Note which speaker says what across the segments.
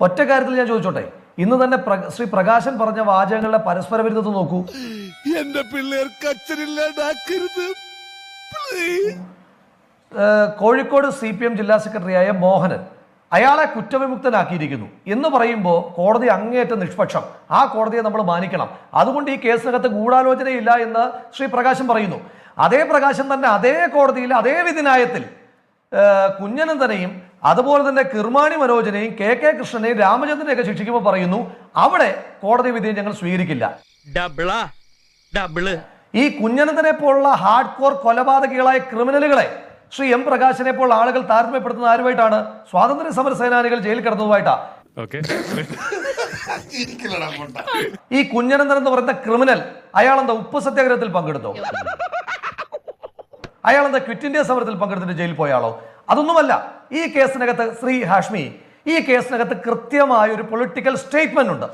Speaker 1: ഒറ്റ കാര്യത്തിൽ ഞാൻ ചോദിച്ചോട്ടെ? ഇന്ന് തന്നെ ശ്രീ പ്രകാശൻ പറഞ്ഞ വാചകങ്ങളുടെ പരസ്പര വിരുദ്ധത നോക്കൂ.
Speaker 2: എന്റെ പിള്ളേർക്ക്
Speaker 1: അച്ഛനില്ലാതാക്കരുത് കോഴിക്കോട് സി പി എം ജില്ലാ സെക്രട്ടറിയായ മോഹനൻ അയാളെ കുറ്റവിമുക്തനാക്കിയിരിക്കുന്നു. എന്ന് പറയുമ്പോൾ കോടതി അങ്ങേയറ്റം നിഷ്പക്ഷം. ആ കോടതിയെ നമ്മൾ മാനിക്കണം. അതുകൊണ്ട് ഈ കേസിനകത്ത് ഗൂഢാലോചനയില്ല എന്ന് ശ്രീ പ്രകാശൻ പറയുന്നു. അതേ പ്രകാശൻ തന്നെ അതേ കോടതിയിൽ അതേ വിധിനായത്തിൽ ഏഹ് കുഞ്ഞനന്ദനെയും അതുപോലെ തന്നെ കിർമാണി മനോജനെയും കെ കെ കൃഷ്ണനെയും രാമചന്ദ്രനെയൊക്കെ ശിക്ഷിക്കുമ്പോൾ പറയുന്നു അവിടെ കോടതി വിധിയെ ഞങ്ങൾ സ്വീകരിക്കില്ല. ഈ കുഞ്ഞനന്തനെ പോലുള്ള ഹാർഡ് കോർ കൊലപാതകികളായ ക്രിമിനലുകളെ ശ്രീ എം പ്രകാശിനെ പോലുള്ള ആളുകൾ താരതമ്യപ്പെടുത്തുന്ന ആരുമായിട്ടാണ്? സ്വാതന്ത്ര്യ സമര സേനാനികൾ ജയിലിൽ കിടന്നതുമായിട്ടാ. ഈ കുഞ്ഞനന്തൻ എന്ന് പറയുന്ന ക്രിമിനൽ അയാൾ എന്താ ഉപ്പ് സത്യാഗ്രഹത്തിൽ പങ്കെടുത്തോ? അയാൾ എന്താ ക്വിറ്റ് ഇന്ത്യ സമരത്തിൽ പങ്കെടുത്തിട്ട് ജയിലിൽ പോയാളോ അതൊന്നുമല്ല. ഈ കേസിനകത്ത് ശ്രീ ഹാഷ്മി ഈ കേസിനകത്ത് കൃത്യമായ ഒരു പൊളിറ്റിക്കൽ സ്റ്റേറ്റ്മെന്റ് ഉണ്ട്.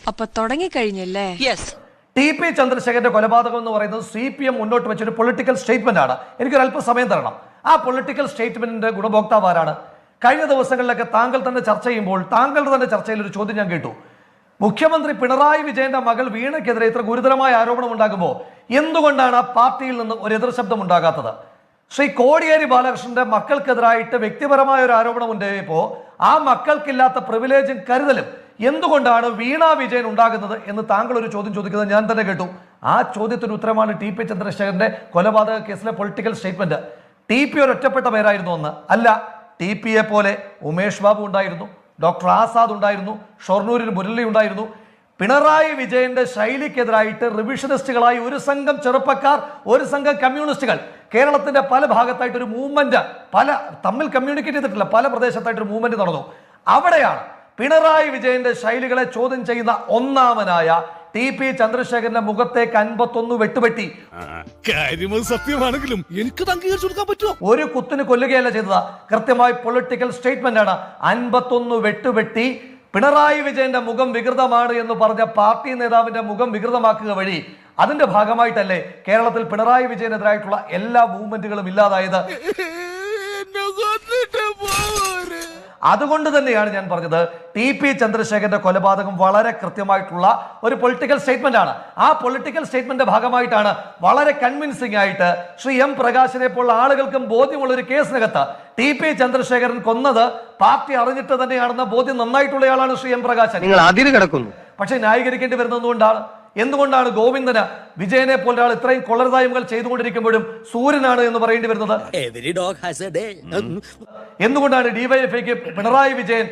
Speaker 3: അപ്പൊ തുടങ്ങിക്കഴിഞ്ഞല്ലേ?
Speaker 4: യെസ്
Speaker 1: ടി പി ചന്ദ്രശേഖരന്റെ കൊലപാതകം എന്ന് പറയുന്നത് സി പി എം മുന്നോട്ട് വെച്ചൊരു പൊളിറ്റിക്കൽ സ്റ്റേറ്റ്മെന്റ് ആണ്. എനിക്കൊരു അല്പസമയം തരണം. ആ പൊളിറ്റിക്കൽ സ്റ്റേറ്റ്മെന്റിന്റെ ഗുണഭോക്താവ് ആരാണ് കഴിഞ്ഞ ദിവസങ്ങളിലൊക്കെ താങ്കൾ തന്നെ ചർച്ച ചെയ്യുമ്പോൾ താങ്കളുടെ തന്നെ ചർച്ചയിൽ ഒരു ചോദ്യം ഞാൻ കേട്ടു. മുഖ്യമന്ത്രി പിണറായി വിജയന്റെ മകൾ വീണയ്ക്കെതിരെ ഇത്ര ഗുരുതരമായ ആരോപണം ഉണ്ടാകുമ്പോൾ എന്തുകൊണ്ടാണ് ആ പാർട്ടിയിൽ നിന്ന് ഒരു എതിർ ശബ്ദം ഉണ്ടാകാത്തത്? ശ്രീ കോടിയേരി ബാലകൃഷ്ണന്റെ മക്കൾക്കെതിരായിട്ട് വ്യക്തിപരമായ ഒരു ആരോപണം ഉണ്ടായപ്പോ ആ മക്കൾക്കില്ലാത്ത പ്രിവിലേജും കരുതലും എന്തുകൊണ്ടാണ് വീണ വിജയൻ ഉണ്ടാകുന്നത് എന്ന് താങ്കൾ ഒരു ചോദ്യം ചോദിക്കുന്നത് ഞാൻ തന്നെ കേട്ടു. ആ ചോദ്യത്തിന് ഉത്തരമാണ് ടി പി ചന്ദ്രശേഖരന്റെ കൊലപാതക കേസിലെ പൊളിറ്റിക്കൽ സ്റ്റേറ്റ്മെന്റ് ടി പി ഒറ്റപ്പെട്ട പേരായിരുന്നു ഒന്ന് അല്ല ടി പിയെ പോലെ ഉമേഷ് ബാബു ഉണ്ടായിരുന്നു ഡോക്ടർ ആസാദ് ഉണ്ടായിരുന്നു ഷൊർണൂരിൽ മുരളി ഉണ്ടായിരുന്നു പിണറായി വിജയന്റെ ശൈലിക്കെതിരായിട്ട് റിവിഷനിസ്റ്റുകളായി ഒരു സംഘം ചെറുപ്പക്കാർ ഒരു സംഘം കമ്മ്യൂണിസ്റ്റുകൾ. കേരളത്തിന്റെ പല ഭാഗത്തായിട്ട് ഒരു മൂവ്മെന്റ് പല തമ്മിൽ കമ്മ്യൂണിക്കേറ്റ് ചെയ്തിട്ടില്ല. പല പ്രദേശത്തായിട്ട് ഒരു മൂവ്മെന്റ് നടന്നു. അവിടെയാണ് പിണറായി വിജയന്റെ ശൈലികളെ ചോദ്യം ചെയ്യുന്ന ഒന്നാമനായ ടി പി ചന്ദ്രശേഖരന്റെ മുഖത്തേക്ക് അൻപത്തൊന്ന് വെട്ടുപെട്ടി.
Speaker 2: സത്യമാണെങ്കിലും എനിക്ക്
Speaker 1: ഒരു കുത്തിന് കൊല്ലുകയല്ല ചെയ്തത്. കൃത്യമായി പൊളിറ്റിക്കൽ സ്റ്റേറ്റ്മെന്റ് ആണ്. അൻപത്തൊന്ന് വെട്ടുവെട്ടി പിണറായി വിജയന്റെ മുഖം വികൃതമാണ് എന്ന് പറഞ്ഞ പാർട്ടി നേതാവിന്റെ മുഖം വികൃതമാക്കുക വഴി അതിന്റെ ഭാഗമായിട്ടല്ലേ കേരളത്തിൽ പിണറായി വിജയനെതിരായിട്ടുള്ള എല്ലാ മൂവ്മെന്റുകളും ഇല്ലാതായത്? അതുകൊണ്ട് തന്നെയാണ് ഞാൻ പറഞ്ഞത് ടി പി ചന്ദ്രശേഖരന്റെ കൊലപാതകം വളരെ കൃത്യമായിട്ടുള്ള ഒരു പൊളിറ്റിക്കൽ സ്റ്റേറ്റ്മെന്റ് ആണ്. ആ പൊളിറ്റിക്കൽ സ്റ്റേറ്റ്മെന്റ് ഭാഗമായിട്ടാണ് വളരെ കൺവിൻസിംഗ് ആയിട്ട് ശ്രീ എം പ്രകാശിനെ പോലുള്ള ആളുകൾക്കും ബോധ്യമുള്ള ഒരു കേസിനകത്ത് ടി പി ചന്ദ്രശേഖരൻ കൊന്നത് പാർട്ടി അറിഞ്ഞിട്ട് തന്നെയാണെന്ന ബോധ്യം നന്നായിട്ടുള്ളയാളാണ് ശ്രീ എം പ്രകാശൻ.
Speaker 5: നിങ്ങൾ അതിര് കിടക്കുന്നു.
Speaker 1: പക്ഷേ ന്യായീകരിക്കേണ്ടി വരുന്നത് എന്തുകൊണ്ടാണ് ഗോവിന്ദന് വിജയനെ പോലെ ഒരാൾ ഇത്രയും കൊള്ളരുതായ്മകൾ ചെയ്തുകൊണ്ടിരിക്കുമ്പോഴും സൂര്യനാണ് എന്ന് പറയേണ്ടി വരുന്നത്? എന്തുകൊണ്ടാണ് ഡിവൈഎഫ്ഐക്ക് പിണറായി വിജയൻ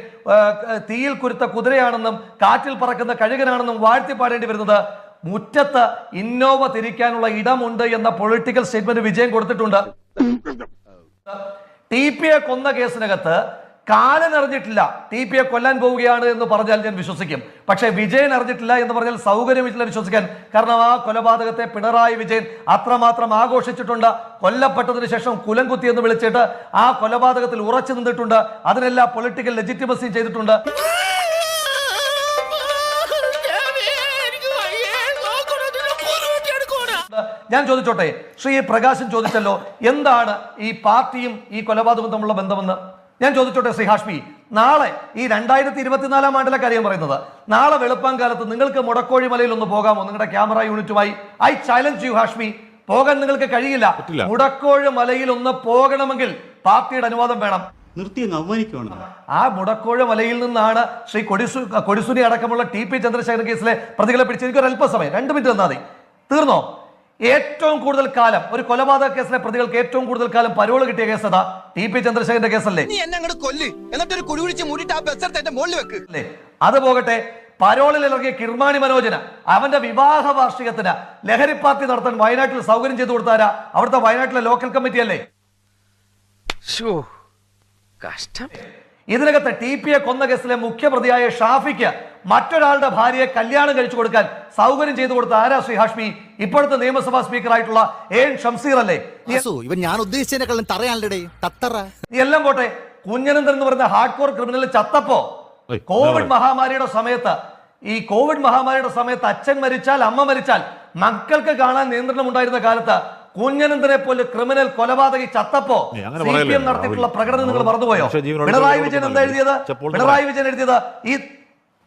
Speaker 1: തീയിൽ കുരുത്ത കുതിരയാണെന്നും കാറ്റിൽ പറക്കുന്ന കഴുകനാണെന്നും വാഴ്ത്തി പാടേണ്ടി വരുന്നത്? മുറ്റത്ത് ഇന്നോവ തിരിക്കാനുള്ള ഇടമുണ്ട് എന്ന പൊളിറ്റിക്കൽ സ്റ്റേറ്റ്മെന്റ് വിജയം കൊടുത്തിട്ടുണ്ട്. ടി പിയെ കൊന്ന കേസിനകത്ത് കാലൻ അറിഞ്ഞിട്ടില്ല. ടി പിയെ കൊല്ലാൻ പോവുകയാണ് എന്ന് പറഞ്ഞാൽ ഞാൻ വിശ്വസിക്കും. പക്ഷേ വിജയൻ അറിഞ്ഞിട്ടില്ല എന്ന് പറഞ്ഞാൽ സൗകര്യമില്ല വിശ്വസിക്കാൻ. കാരണം ആ കൊലപാതകത്തെ പിണറായി വിജയൻ അത്രമാത്രം ആഘോഷിച്ചിട്ടുണ്ട്. കൊല്ലപ്പെട്ടതിന് ശേഷം കുലംകുത്തി എന്ന് വിളിച്ചിട്ട് ആ കൊലപാതകത്തിൽ ഉറച്ചു നിന്നിട്ടുണ്ട്. അതിനെല്ലാം പൊളിറ്റിക്കൽ ലെജിറ്റിമസിയും ചെയ്തിട്ടുണ്ട്. ഞാൻ ചോദിച്ചോട്ടെ ശ്രീ പ്രകാശൻ ചോദിച്ചല്ലോ എന്താണ് ഈ പാർട്ടിയും ഈ കൊലപാതകവും തമ്മിലുള്ള ബന്ധമെന്ന്? ഞാൻ ചോദിച്ചോട്ടെ ശ്രീ ഹാഷ്മി നാളെ ഈ രണ്ടായിരത്തി ഇരുപത്തിനാലാം ആണ്ടിലെ കാര്യം പറയുന്നത്. നാളെ വെളുപ്പാങ്കാലത്ത് നിങ്ങൾക്ക് മുടക്കോഴി മലയിൽ ഒന്ന് പോകാമോ? നിങ്ങളുടെ camera യൂണിറ്റുമായി. I challenge you Hashmi. പോകാൻ നിങ്ങൾക്ക് കഴിയില്ല. മുടക്കോഴി മലയിൽ ഒന്ന് പോകണമെങ്കിൽ പാർട്ടിയുടെ അനുവാദം വേണം.
Speaker 6: നിർത്തി
Speaker 1: ആ മുടക്കോഴ മലയിൽ നിന്നാണ് ശ്രീ കൊടിസു കൊടിസുനി അടക്കമുള്ള ടി പി ചന്ദ്രശേഖരൻ കേസിലെ പ്രതികളെ പിടിച്ച് എനിക്കൊരു അല്പസമയം രണ്ട് മിനിറ്റ് തന്നാൽ മതി. തീർന്നോ? ഏറ്റവും കൂടുതൽ കാലം ഒരു കൊലപാതക കേസിലെ പ്രതികൾക്ക് ഏറ്റവും കൂടുതൽ കാലം പരോൾ കിട്ടിയ കേസ് അതാ ടി പി ചന്ദ്രശേഖരന്റെ കേസല്ലേ?
Speaker 7: നീ എന്നെ കൊല്ല്. എന്നിട്ടൊരു ഒരു കുഴിച്ച് മൂടിയിട്ട് ആ ബസ് എടുത്ത് മുകളിൽ വെക്ക്.
Speaker 1: അല്ലേ? അത് പോകട്ടെ പരോളിൽ ഇറങ്ങിയ കിർമാണി മനോജന അവന്റെ വിവാഹ വാർഷികത്തിന് ലഹരി പാർട്ടി നടത്താൻ വയനാട്ടിൽ സൗകര്യം ചെയ്തു കൊടുത്താരാ അവിടുത്തെ വയനാട്ടിലെ ലോക്കൽ കമ്മിറ്റി അല്ലേ?
Speaker 5: കഷ്ടം.
Speaker 1: ഇതിനകത്ത് ടി പിയെ കൊന്ന കേസിലെ മുഖ്യപ്രതിയായ ഷാഫിക്ക് മറ്റൊരാളുടെ ഭാര്യയെ കല്യാണം കഴിച്ചു കൊടുക്കാൻ സൗകര്യം ചെയ്തു കൊടുത്ത ആരാ ശ്രീ ഹാഷ്മി? ഇപ്പോഴത്തെ നിയമസഭാ സ്പീക്കർ ആയിട്ടുള്ള എൻ ഷംസീർ അല്ലേ?
Speaker 7: ഇവൻ ഞാൻ ഉദ്ദേശിച്ചതിനെക്കാളും
Speaker 1: എല്ലാം പോട്ടെ. കുഞ്ഞനന്ദൻ എന്ന് പറയുന്ന ഹാർഡ് കോർ ക്രിമിനൽ ചത്തപ്പോ? കോവിഡ് മഹാമാരിയുടെ സമയത്ത് ഈ കോവിഡ് മഹാമാരിയുടെ സമയത്ത് അച്ഛൻ മരിച്ചാൽ അമ്മ മരിച്ചാൽ മക്കൾക്ക് കാണാൻ നിയന്ത്രണം ഉണ്ടായിരുന്ന കാലത്ത് കുഞ്ഞനന്തനെ പോലെ ക്രിമിനൽ കൊലപാതകി ചത്തപ്പോ സി പി എം നടത്തിയിട്ടുള്ള പ്രകടനം നിങ്ങൾ മറന്നുപോയോ? പിണറായി വിജയൻ എന്താ എഴുതിയത് പിണറായി വിജയൻ എഴുതിയത് ഈ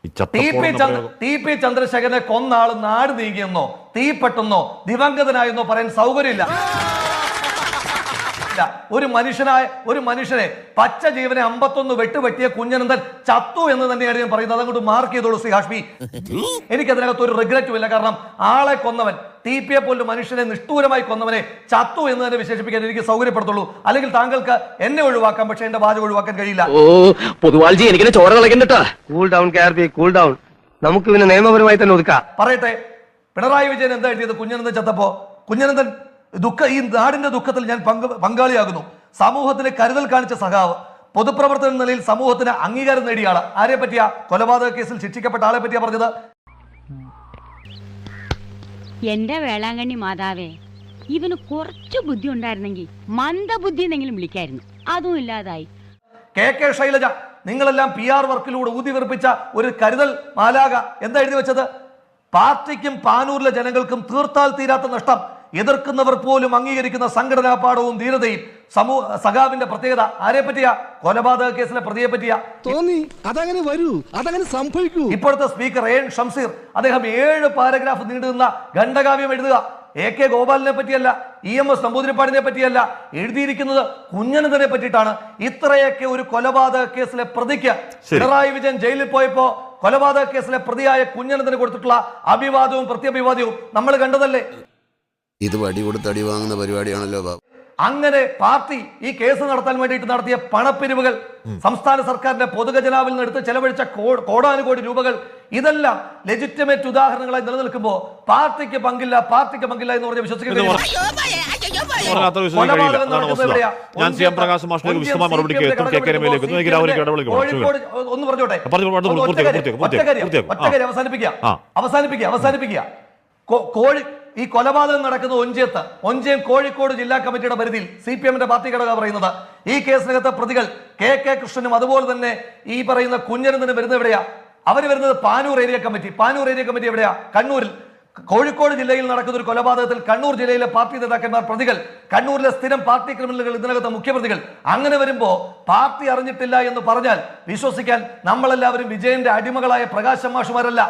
Speaker 6: ഈ
Speaker 1: ടി പി
Speaker 6: ചന്ദ്രശേഖരനെ
Speaker 1: കൊന്ന
Speaker 6: പ്രയോഗം.
Speaker 1: ടി പി ചന്ദ്രശേഖരനെ കൊന്നാൾ നാട് നീങ്ങിയെന്നോ തീപ്പെട്ടെന്നോ ദിവംഗതനായെന്നോ പറയാൻ സൗകര്യമില്ല. ഇല്ല. ഒരു മനുഷ്യനായ ഒരു മനുഷ്യനെ പച്ച ജീവനെ അമ്പത്തൊന്ന് വെട്ടുപറ്റിയ കുഞ്ഞനന്ദൻ ചത്തു എന്ന് തന്നെയാണ് ഞാൻ പറയുന്നത്. അതങ്ങോട്ട് മാർക്ക് ചെയ്തോളൂ ശ്രീ ഹാഷ്മി. എനിക്ക് അതിനകത്ത് ഒരു റിഗ്രറ്റും ഇല്ല. കാരണം ആളെ കൊന്നവൻ ടി പി എ പോലും മനുഷ്യനെ നിഷ്ഠൂരമായി കൊന്നവനെ ചത്തു എന്ന് തന്നെ വിശേഷിപ്പിക്കാൻ എനിക്ക് സൗകര്യപ്പെടുത്തുള്ളൂ. അല്ലെങ്കിൽ താങ്കൾക്ക് എന്നെ ഒഴിവാക്കാം പക്ഷെ എന്റെ വാചകം ഒഴിവാക്കാൻ കഴിയില്ല.
Speaker 5: ഓ പൊതുവാൾജി എനിക്ക് ചോര കളക്കണ്ടട്ടാ cool down K R P cool down നമുക്ക് പിന്നെ നിയമപരമായി തന്നെ ഒതുക്കാം.
Speaker 1: പറയട്ടെ പിണറായി വിജയൻ എന്താ എഴുതിയത്? കുഞ്ഞനന്ദൻ ചത്തപ്പോ? കുഞ്ഞനന്ദൻ ദുഃഖ ഈ നാടിന്റെ ദുഃഖത്തിൽ ഞാൻ പങ്ക് പങ്കാളിയാകുന്നു. സമൂഹത്തിന് കരുതൽ കാണിച്ച സഖാവ് പൊതുപ്രവർത്തന നിലയിൽ സമൂഹത്തിന് അംഗീകാരം നേടിയ ആൾ. ആരെ പറ്റിയ കൊലപാതക കേസിൽ ശിക്ഷിക്കപ്പെട്ട ആളെ പറ്റിയാ പറഞ്ഞത്.
Speaker 8: എന്റെ വേളാങ്കണ്ണി മാതാവേ ഇവന് കുറച്ച് ബുദ്ധി ഉണ്ടായിരുന്നെങ്കിൽ മന്ദബുദ്ധി എന്നെങ്കിലും വിളിക്കായിരുന്നു. അതും ഇല്ലാതായി.
Speaker 1: കെ കെ ശൈലജ നിങ്ങളെല്ലാം പി ആർ വർക്കിലൂടെ ഊതി വെറുപ്പിച്ച ഒരു കരുതൽ മാലാക എന്താ എഴുതി വെച്ചത്? പാർട്ടിക്കും പാനൂരിലെ ജനങ്ങൾക്കും തീർത്താൽ തീരാത്ത നഷ്ടം. എതിർക്കുന്നവർ പോലും അംഗീകരിക്കുന്ന സംഘടനാ പാഠവും ധീരതയും സമൂഹ സഖാവിന്റെ പ്രത്യേകത ആരെ പറ്റിയാ? കൊലപാതക കേസിലെ പ്രതിയെ പറ്റിയാ?
Speaker 2: തോന്നി. അതങ്ങനെ വരൂ. അതങ്ങനെ സംഭവിക്കൂ.
Speaker 1: ഇപ്പോഴത്തെ സ്പീക്കർ എൻ ഷംസീർ അദ്ദേഹം ഏഴ് പാരഗ്രാഫ് നീണ്ടുനിന്ന ഖണ്ഡകാവ്യം എഴുതുക. എ കെ ഗോപാലിനെ പറ്റിയല്ല ഇ എം എസ് നമ്പൂതിരിപ്പാടിനെ പറ്റിയല്ല എഴുതിയിരിക്കുന്നത് കുഞ്ഞനന്ദനെ പറ്റിയിട്ടാണ്. ഇത്രയൊക്കെ ഒരു കൊലപാതക കേസിലെ പ്രതിക്ക്. പിണറായി വിജയൻ ജയിലിൽ പോയപ്പോ കൊലപാതക കേസിലെ പ്രതിയായ കുഞ്ഞനന്തന് കൊടുത്തിട്ടുള്ള അഭിവാദവും പ്രത്യഭിവാദവും നമ്മൾ കണ്ടതല്ലേ?
Speaker 9: ഇത് വടി കൊടുത്ത് അടി വാങ്ങുന്ന പരിപാടിയാണല്ലോ ബാബു.
Speaker 1: അങ്ങനെ പാർട്ടി ഈ കേസ് നടത്താൻ വേണ്ടിയിട്ട് നടത്തിയ പണപ്പിരിവുകൾ സംസ്ഥാന സർക്കാരിന്റെ പൊതുഖജനാവിൽ നിന്ന് എടുത്ത് ചെലവഴിച്ച കോടാനുകോടി രൂപകൾ ഇതെല്ലാം ലെജിറ്റിമേറ്റ് ഉദാഹരണങ്ങളായി നിലനിൽക്കുമ്പോൾ പാർട്ടിക്ക് പങ്കില്ല പാർട്ടിക്ക് പങ്കില്ല എന്ന് പറഞ്ഞ ഒന്ന് പറഞ്ഞോട്ടെ? അവസാനിപ്പിക്കുക അവസാനിപ്പിക്കുക അവസാനിപ്പിക്കുക. കോഴി ഈ കൊലപാതകം നടക്കുന്ന ഒഞ്ചേത്ത് ഒഞ്ചയം കോഴിക്കോട് ജില്ലാ കമ്മിറ്റിയുടെ പരിധിയിൽ സി പി എമ്മിന്റെ പാർട്ടി ഘടക പറയുന്നത്. ഈ കേസിനകത്തെ പ്രതികൾ കെ കെ കൃഷ്ണനും അതുപോലെ തന്നെ ഈ പറയുന്ന കുഞ്ഞനന്ദനും വരുന്നത് എവിടെയാ? അവർ വരുന്നത് Panoor area committee. Panoor area committee എവിടെയാ? കണ്ണൂരിൽ. കോഴിക്കോട് ജില്ലയിൽ നടക്കുന്ന ഒരു കൊലപാതകത്തിൽ കണ്ണൂർ ജില്ലയിലെ പാർട്ടി നേതാക്കന്മാർ പ്രതികൾ കണ്ണൂരിലെ സ്ഥിരം പാർട്ടി ക്രിമിനലുകൾ ഇതിനകത്ത് മുഖ്യപ്രതികൾ അങ്ങനെ വരുമ്പോൾ പാർട്ടി അറിഞ്ഞിട്ടില്ല എന്ന് പറഞ്ഞാൽ വിശ്വസിക്കാൻ നമ്മളെല്ലാവരും വിജയന്റെ അടിമകളായ പ്രകാശം മാഷുമാരല്ല.